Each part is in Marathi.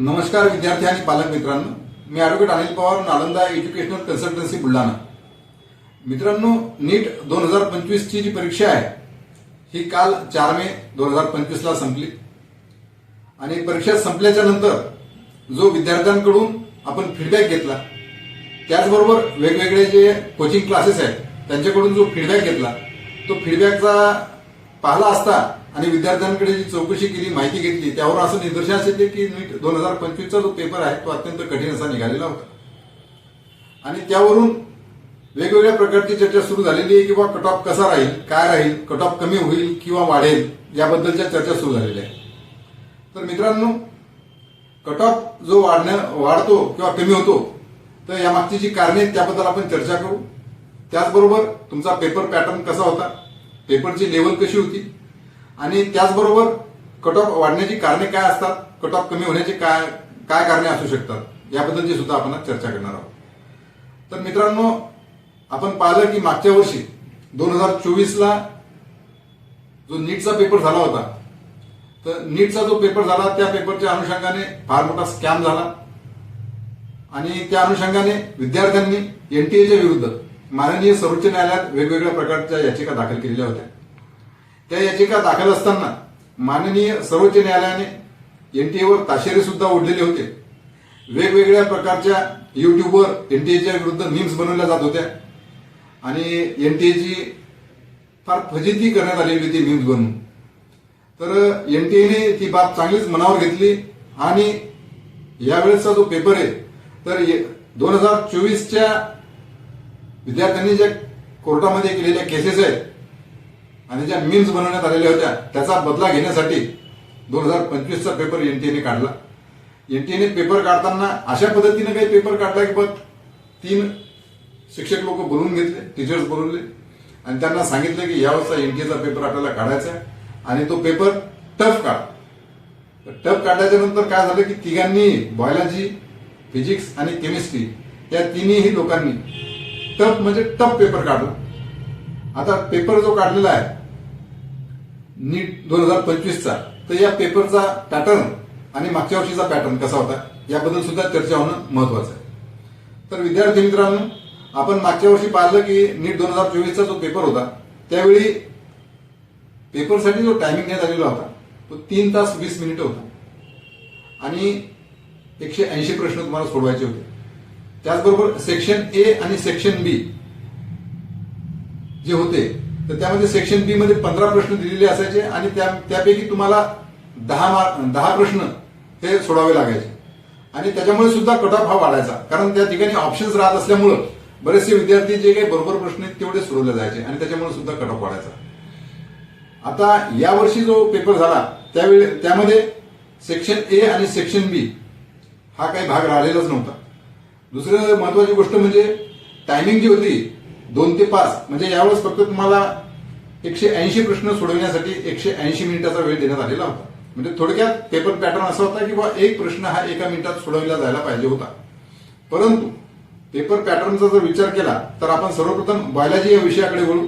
नमस्कार विद्यार्थी आणि पालक मित्रांनो. मी advocate Anil Pawar Nalanda educational consultancy Buldhana. मित्रांनो नीट दोन हजार पंचवीसची जी परीक्षा आहे ही काल चार मे दोन हजार पंचवीसला संपली. आणि परीक्षा संपल्याच्या नंतर जो विद्यार्थ्यांकडून आपण फीडबॅक घेतला त्याचबरोबर वेगवेगळे जे कोचिंग क्लासेस आहेत त्यांच्याकडून जो फीडबॅक घेतला तो फीडबॅकचा पाहिला असता आणि विद्यार्थ्यांकडे जी चौकशी केली माहिती घेतली त्यावर असं निदर्शनास येते की नीट दोन हजार पंचवीसचा जो पेपर आहे तो अत्यंत कठीण असा निघालेला होता. आणि त्यावरून वेगवेगळ्या प्रकारची चर्चा सुरू झालेली आहे किंवा कट ऑफ कसा राहील काय राहील कट ऑफ कमी होईल किंवा वाढेल याबद्दलच्या चर्चा सुरू झालेल्या आहे तर मित्रांनो कट ऑफ जो वाढण्या वाढतो किंवा कमी होतो तर यामागची जी कारणे आहेत त्याबद्दल आपण चर्चा करू. त्याचबरोबर तुमचा पेपर पॅटर्न कसा होता? पेपरची लेवल कशी होती? आणि त्याचबरोबर कट ऑफ वाढण्याची कारणे काय असतात? कट ऑफ कमी होण्याची काय काय कारणे असू शकतात? याबद्दलची सुद्धा आपण चर्चा करणार आहोत. तर मित्रांनो आपण पाहिलं की मागच्या वर्षी दोन हजार चोवीसला जो नीटचा पेपर झाला होता तर नीटचा जो पेपर झाला त्या पेपरच्या अनुषंगाने फार मोठा स्कॅम झाला. आणि त्या अनुषंगाने विद्यार्थ्यांनी एनटीएच्या विरुद्ध माननीय सर्वोच्च न्यायालयात वेगवेगळ्या प्रकारच्या याचिका दाखल केलेल्या होत्या. त्या याचिका दाखल असताना माननीय सर्वोच्च न्यायालयाने एनटीएवर ताशेरे सुद्धा ओढलेले होते. वेगवेगळ्या प्रकारच्या युट्यूबवर एनटीएच्या विरुद्ध मीम्स बनवल्या जात होत्या. आणि एनटीएची फार फजिती करण्यात आलेली होती मीम्स बनवून. तर एनटीएने ती बाब चांगलीच मनावर घेतली आणि यावेळेसचा जो पेपर आहे तर दोन हजार चोवीसच्या विद्यार्थ्यांनी ज्या कोर्टामध्ये केलेल्या केसेस आहेत आणि ज्या मीम्स बनवण्यात आलेल्या होत्या त्याचा बदला घेण्यासाठी दोन हजार पंचवीसचा पेपर एनटीएने काढला. एनटीएने पेपर काढताना अशा पद्धतीने काही पेपर काढला की बघ तीन शिक्षक लोक बोलवून घेतले टीचर्स बोलवले. आणि त्यांना सांगितलं की यावेळेसचा एनटीएचा पेपर आपल्याला काढायचा आहे. आणि तो पेपर टफ काढ. टफ काढल्याच्या नंतर काय झालं की तिघांनी बायोलॉजी फिजिक्स आणि केमिस्ट्री या तिन्हीही लोकांनी टप म्हणजे टप पेपर काढला आता पेपर जो काढलेला आहे नीट दोन हजार पंचवीसचा तर या पेपरचा पॅटर्न आणि मागच्या वर्षीचा पॅटर्न कसा होता याबद्दल सुद्धा चर्चा होणं महत्वाचं आहे. तर विद्यार्थी मित्रांनो आपण मागच्या वर्षी पाहिलं की नीट दोन हजार चोवीसचा जो पेपर होता त्यावेळी पेपरसाठी जो टायमिंग देण्यात आलेला होता तो तीन तास वीस मिनिटं होता. आणि एकशे ऐंशी प्रश्न तुम्हाला सोडवायचे होते. त्याचबरोबर सेक्शन ए आणि सेक्शन बी जे होते तर त्यामध्ये सेक्शन बी मध्ये पंधरा प्रश्न दिलेले असायचे आणि त्यापैकी तुम्हाला दहा मार्क दहा प्रश्न हे सोडावे लागायचे. आणि त्याच्यामुळे सुद्धा कट ऑफ हा वाढायचा. कारण त्या ठिकाणी ऑप्शन्स राहत असल्यामुळं बरेचसे विद्यार्थी जे काही बरोबर प्रश्न आहेत तेवढे सोडवले जायचे आणि त्याच्यामुळे सुद्धा कट ऑफ वाढायचा. आता यावर्षी जो पेपर झाला त्यावेळी त्यामध्ये सेक्शन ए आणि सेक्शन बी हा काही भाग राहिलेलाच नव्हता. दुसरं महत्वाची गोष्ट म्हणजे टायमिंग जी होती दोन ते पाच म्हणजे यावेळेस फक्त तुम्हाला एकशे ऐंशी प्रश्न सोडवण्यासाठी एकशे ऐंशी मिनिटाचा वेळ देण्यात आलेला होता. म्हणजे थोडक्यात पेपर पॅटर्न असा होता की बा एक प्रश्न हा एका मिनिटात सोडवला जायला पाहिजे होता. परंतु पेपर पॅटर्नचा जर विचार केला तर आपण सर्वप्रथम बायोलॉजी या विषयाकडे बोलू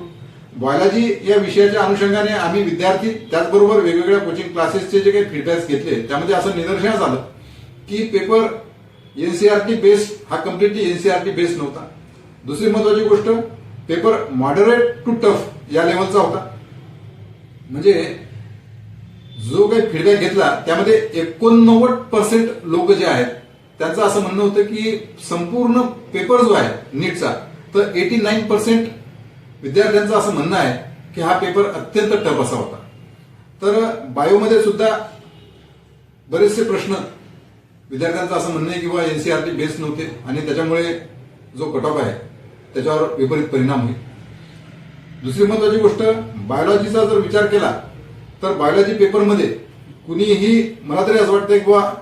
बायोलॉजी या विषयाच्या अनुषंगाने आम्ही विद्यार्थी त्याचबरोबर वेगवेगळ्या कोचिंग क्लासेसचे जे काही फीडबॅक्स घेतले त्यामध्ये असं निदर्शनास आलं की पेपर एनसीआरटी बेस हा कम्प्लिटली एनसीआरटी बेस नव्हता. दुसरी महत्वाची गोष्ट पेपर मॉडरेट टू टफ या लेवलचा होता. म्हणजे जो काही फीडबॅक घेतला त्यामध्ये एकोणनव्वद पर्सेंट लोक जे आहेत त्यांचं असं म्हणणं होतं की संपूर्ण पेपर जो आहे नीटचा तर एटी नाईन पर्सेंट विद्यार्थ्यांचं असं म्हणणं आहे की हा पेपर अत्यंत टफ असा होता. तर बायोमध्ये सुद्धा बरेचसे प्रश्न विद्यार्थ्यांचं असं म्हणणं आहे की बाबा एनसीआरटी बेस नव्हते आणि त्याच्यामुळे जो कट ऑफ आहे त्याच्यावर विपरीत परिणाम होईल. दुसरी महत्वाची गोष्ट बायोलॉजीचा जर विचार केला तर बायोलॉजी पेपरमध्ये कुणीही मला तरी असं वाटतंय की बाबा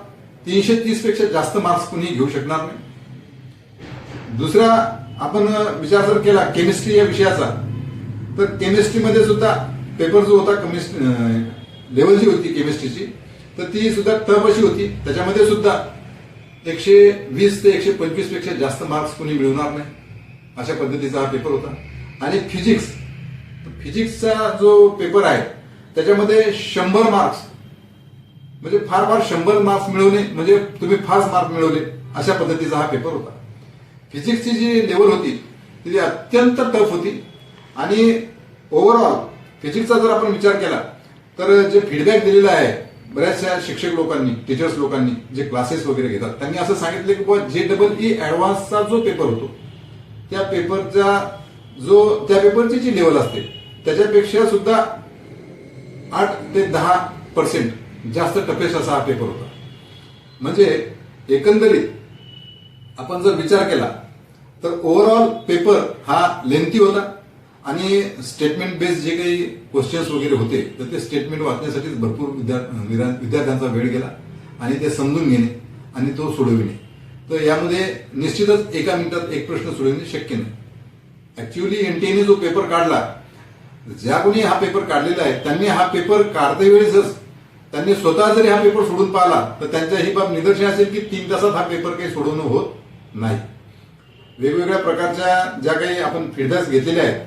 तीनशे तीसपेक्षा जास्त मार्क्स कुणी घेऊ शकणार नाही. दुसरा आपण विचार जर केला केमिस्ट्री या विषयाचा तर केमिस्ट्रीमध्ये सुद्धा पेपर जो होता केमिस्ट्री लेवल जी होती केमिस्ट्रीची तर ती सुद्धा टफ अशी होती. त्याच्यामध्ये सुद्धा एकशे वीस ते एकशे पंचवीसपेक्षा जास्त मार्क्स कुणी मिळवणार नाही. अशा पद्धतीचा हा पेपर होता. आणि फिजिक्स फिजिक्सचा जो पेपर आहे त्याच्यामध्ये शंभर मार्क्स म्हणजे फार फार शंभर मार्क्स मिळवणे म्हणजे तुम्ही फास्ट मार्क मिळवले अशा पद्धतीचा हा पेपर होता. फिजिक्सची जी लेवल होती ती अत्यंत टफ होती. आणि ओव्हरऑल फिजिक्सचा जर आपण विचार केला तर जे फीडबॅक दिलेला आहे बऱ्याचशा शिक्षक लोकांनी टीचर्स लोकांनी जे क्लासेस वगैरे घेतात त्यांनी असं सांगितलं की बुवा जे डबल ई ऍडव्हान्सचा जो पेपर होतो त्या पेपरचा जो त्या पेपरची जी लेवल असते त्याच्यापेक्षा सुद्धा आठ ते दहा पर्सेंट जास्त टफेस्ट असा हा पेपर होता. म्हणजे एकंदरीत आपण जर विचार केला तर ओव्हरऑल पेपर हा लेंथी होता. आणि स्टेटमेंट बेस्ड जे काही क्वेश्चन्स वगैरे होते तर ते स्टेटमेंट वाचण्यासाठीच भरपूर विद्या- विद्यार्थ्यांचा वेळ गेला आणि ते समजून घेणे आणि तो सोडविणे. तर यामध्ये निश्चितच एका मिनिटात एक प्रश्न सोडविणे शक्य नाही. ऍक्च्युअली एनटीएने जो पेपर काढला ज्या कोणी हा पेपर काढलेला आहे त्यांनी हा पेपर काढतेवेळेसच त्यांनी स्वतः जरी हा पेपर सोडून पाहिला तर त्यांच्या ही बाब निदर्शन असेल की तीन तासात हा पेपर काही सोडवणं होत नाही. वेगवेगळ्या प्रकारच्या ज्या काही आपण फीडबॅक्स घेतलेल्या आहेत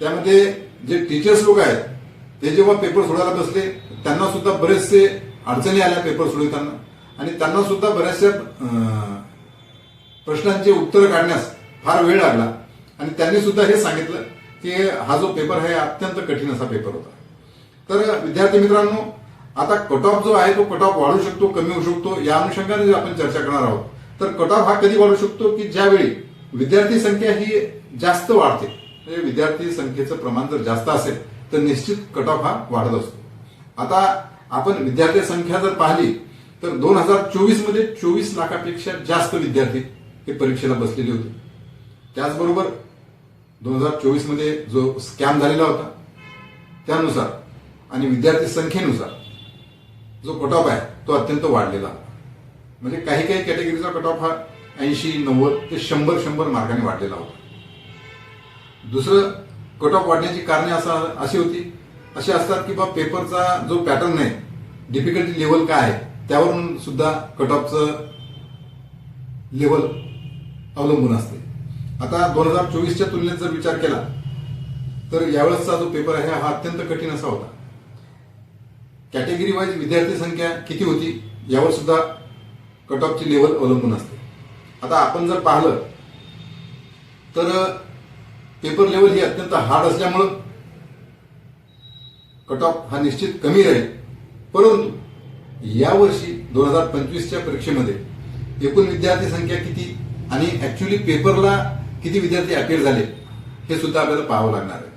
त्यामध्ये जे टीचर्स लोक आहेत ते जेव्हा पेपर सोडायला बसले त्यांना सुद्धा बरेचसे अडचणी आल्या पेपर सोडवताना. आणि त्यांना सुद्धा बऱ्याचशा प्रश्नांचे उत्तर काढण्यास फार वेळ लागला. आणि त्यांनी सुद्धा हे सांगितलं की हा जो पेपर आहे अत्यंत कठीण असा पेपर होता. तर विद्यार्थी मित्रांनो आता कट ऑफ जो आहे तो कट ऑफ वाढू शकतो कमी होऊ शकतो या अनुषंगाने आपण चर्चा करणार आहोत तर कट ऑफ हा कधी वाढू शकतो? की ज्यावेळी विद्यार्थी संख्या ही जास्त वाढते. विद्यार्थी संख्येचं प्रमाण जर जास्त असेल तर निश्चित कट ऑफ हा वाढत असतो. आता आपण विद्यार्थी संख्या जर पाहिली तर दोन हजार चोवीसमध्ये चोवीस लाखापेक्षा जास्त विद्यार्थी हे परीक्षेला बसलेले होते. त्याचबरोबर दोन हजार चोवीसमध्ये जो स्कॅम झालेला होता त्यानुसार आणि विद्यार्थी संख्येनुसार जो कट ऑफ आहे तो अत्यंत वाढलेला म्हणजे काही काही कॅटेगरीचा कट ऑफ हा ऐंशी नव्वद ते शंभर शंभर मार्कांनी वाढलेला होता. दुसरं कट ऑफ वाढण्याची कारणे असा अशी होती. अशी असतात की बा पेपरचा जो पॅटर्न आहे डिफिकल्टी लेवल काय आहे त्यावरून सुद्धा कट ऑफचं लेवल अवलंबून असते. आता दोन हजार चोवीसच्या तुलनेत जर विचार केला तर यावेळेसचा जो पेपर आहे हा अत्यंत कठीण असा होता. कॅटेगरी वाईज विद्यार्थी संख्या किती होती यावर सुद्धा कट ऑफची लेवल अवलंबून असते. आता आपण जर पाहिलं तर पेपर लेवल ही अत्यंत हार्ड असल्यामुळं कट ऑफ हा निश्चित कमी राहील. परंतु यावर्षी दोन हजार पंचवीसच्या परीक्षेमध्ये एकूण विद्यार्थी संख्या किती आणि ऍक्च्युली पेपरला किती विद्यार्थी अपेअर झाले हे सुद्धा आपल्याला पाहावं लागणार आहे.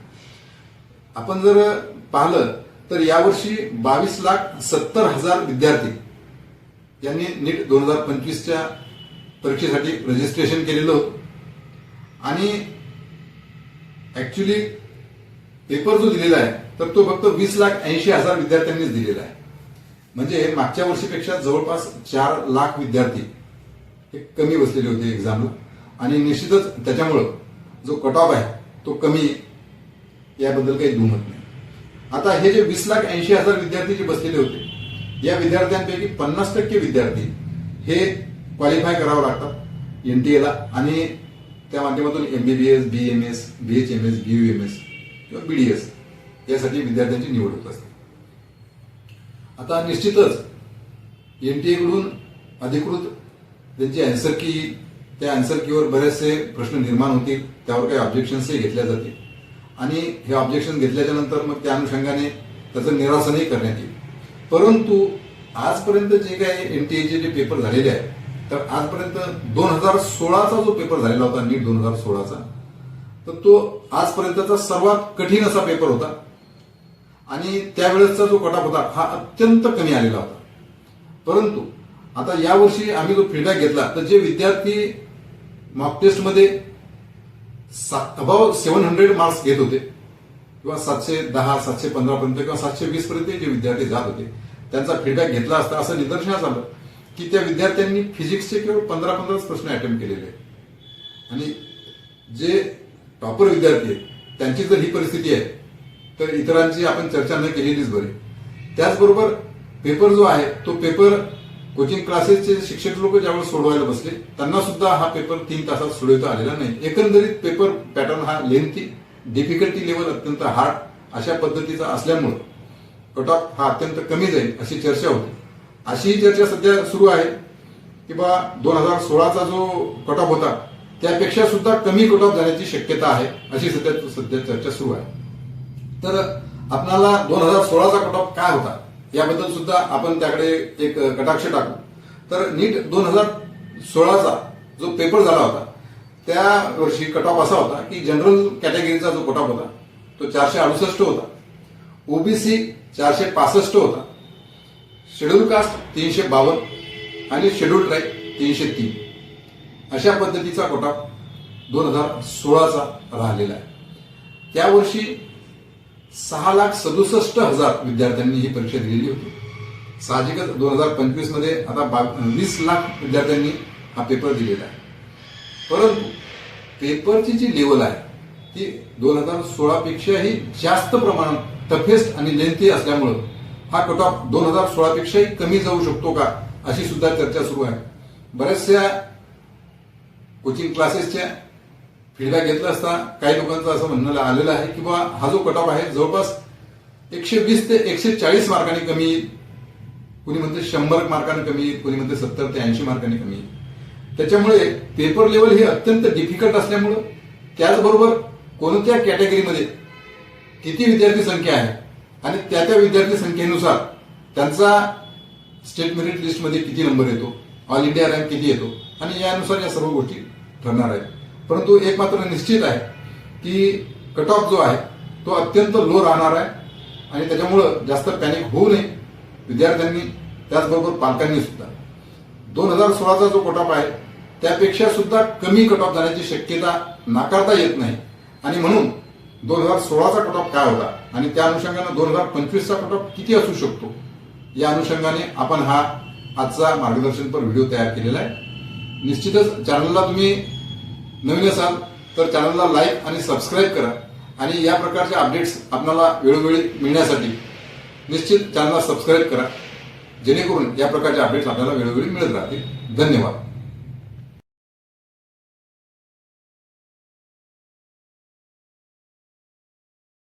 आपण जर पाहिलं तर यावर्षी बावीस लाख सत्तर हजार विद्यार्थी यांनी नीट दोन हजार पंचवीसच्या परीक्षेसाठी रजिस्ट्रेशन केलेलं होतं. आणि ऍक्च्युली पेपर जो दिलेला आहे तर तो फक्त वीस लाख ऐंशी हजार विद्यार्थ्यांनीच दिलेला आहे. म्हणजे मागच्या वर्षीपेक्षा जवळपास चार लाख विद्यार्थी हे कमी बसलेले होते एक्झामला आणि निश्चितच त्याच्यामुळं जो कट ऑफ आहे तो कमी याबद्दल काही दुमत नाही. आता हे जे वीस लाख ऐंशी हजार विद्यार्थी जे बसलेले होते या विद्यार्थ्यांपैकी पन्नास टक्के विद्यार्थी हे क्वालिफाय करावं लागतात एनटीएला आणि त्या माध्यमातून M B S B M S B H M S B U M S किंवा बी डी एस यासाठी विद्यार्थ्यांची निवड होत असते. आता निश्चितच एन टी कडून अधिकृत त्यांची अँसर की त्या अँसर कीवर बरेचसे प्रश्न निर्माण होतील त्यावर काही ऑब्जेक्शन्सही घेतल्या जातील. आणि हे ऑब्जेक्शन घेतल्याच्या नंतर मग त्या अनुषंगाने त्याचं निरासनही करण्यात येईल. परंतु आजपर्यंत जे काही एन टी एचे जे पेपर झालेले आहेत तर आजपर्यंत दोन हजार सोळाचा जो पेपर झालेला होता नीट दोन हजार सोळाचा तर तो आजपर्यंतचा सर्वात कठीण असा पेपर होता. आणि त्यावेळेसचा जो कटाप होता हा अत्यंत कमी आलेला होता. परंतु आता यावर्षी आम्ही जो फीडबॅक घेतला तर जे विद्यार्थी मॉक टेस्टमध्ये अबाव सेव्हन हंड्रेड मार्क्स घेत होते किंवा सातशे दहा सातशे पंधरा पर्यंत किंवा सातशे वीस पर्यंत जे विद्यार्थी जात होते त्यांचा फीडबॅक घेतला असता असं निदर्शनास आलं. की त्या विद्यार्थ्यांनी फिजिक्सचे केवळ पंधरा पंधराच प्रश्न अटेम्प्ट केलेले आणि जे टॉपर विद्यार्थी आहेत त्यांची जर ही परिस्थिती आहे तर इतरांची आपण चर्चा न केलेलीच बरी. त्याचबरोबर पेपर जो आहे तो पेपर कोचिंग क्लासेसचे शिक्षक लोक ज्यावेळेस सोडवायला बसले त्यांना सुद्धा हा पेपर तीन तासात सोडवता आलेला नाही. एकंदरीत पेपर पॅटर्न हा लेंथी डिफिकल्टी लेवल अत्यंत हार्ड अशा पद्धतीचा असल्यामुळं कट ऑफ हा अत्यंत कमी जाईल अशी चर्चा होती. अशी चर्चा सध्या सुरू आहे की बा दोन हजार सोळाचा जो कट ऑफ होता त्यापेक्षा सुद्धा कमी कट ऑफ जाण्याची शक्यता आहे अशी सध्या सध्या चर्चा सुरू आहे. तर आपणाला दोन हजार सोळाचा कट ऑफ काय होता याबद्दल सुद्धा आपण त्याकडे एक कटाक्ष टाकू. तर नीट दोन हजार सोळाचा जो पेपर झाला होता त्या वर्षी कट ऑफ असा होता की जनरल कॅटेगरीचा जो कट ऑफ होता तो चारशे अडुसष्ट होता. ओबीसी चारशे पासष्ट होता. शेड्यूल कास्ट तीनशे बावन्न आणि शेड्यूल ट्राईब तीनशे तीन. अशा पद्धतीचा कोटा दोन हजार सोळाचा राहिलेला आहे. त्यावर्षी सहा लाख सदुसष्ट हजार विद्यार्थ्यांनी ही परीक्षा दिलेली होती. साहजिकच दोन हजार पंचवीसमध्ये आता बा- वीस लाख विद्यार्थ्यांनी हा पेपर दिलेला आहे. परंतु पेपरची जी लेवल आहे ती दोन हजार सोळापेक्षाही जास्त प्रमाणात टफेस्ट आणि लेंथी असल्यामुळं हा कट ऑफ दोन हजार सोळा पेक्षाही कमी जाऊ शकतो का अशी सुद्धा चर्चा सुरू आहे. बऱ्याचशा कोचिंग क्लासेसच्या फीडबॅक घेतला असता काही लोकांचं असं म्हणणं आलेलं आहे की बा हा जो कट ऑफ आहे जवळपास एकशे वीस ते एकशे चाळीस मार्कांनी कमी येईल कुणी म्हणते शंभर मार्कांनी कमी येईल कुणी म्हणते सत्तर ते ऐंशी मार्कांनी कमी. येईल त्याच्यामुळे पेपर लेवल हे अत्यंत डिफिकल्ट असल्यामुळं त्याचबरोबर कोणत्या कॅटेगरीमध्ये किती विद्यार्थी संख्या आहे आणि त्या त्या विद्यार्थी संख्येनुसार त्यांचा स्टेट मेरिट लिस्टमध्ये किती नंबर येतो? ऑल इंडिया रँक किती येतो? आणि यानुसार या सर्व गोष्टी ठरणार आहेत. परंतु एक मात्र निश्चित आहे की कट ऑफ जो आहे तो अत्यंत लो राहणार आहे आणि त्याच्यामुळं जास्त पॅनिक होऊ नये. विद्यार्थ्यांनी त्याचबरोबर पालकांनी सुद्धा. दोन हजार सोळाचा जो कट ऑफ आहे त्यापेक्षा सुद्धा कमी कट ऑफ जाण्याची शक्यता नाकारता येत नाही. आणि म्हणून दोन हजार सोळाचा कट ऑफ काय होता? आणि त्या अनुषंगानं दोन हजार पंचवीसचा कट ऑफ किती असू शकतो? या अनुषंगाने आपण हा आजचा मार्गदर्शनपर व्हिडिओ तयार केलेला आहे. निश्चितच चॅनलला तुम्ही नवीन असाल तर चॅनलला लाईक आणि सबस्क्राईब करा. आणि या प्रकारच्या अपडेट्स आपल्याला वेळोवेळी मिळण्यासाठी निश्चित चॅनलला सबस्क्राईब करा. जेणेकरून या प्रकारचे अपडेट्स आपल्याला वेळोवेळी मिळत राहतील. धन्यवाद.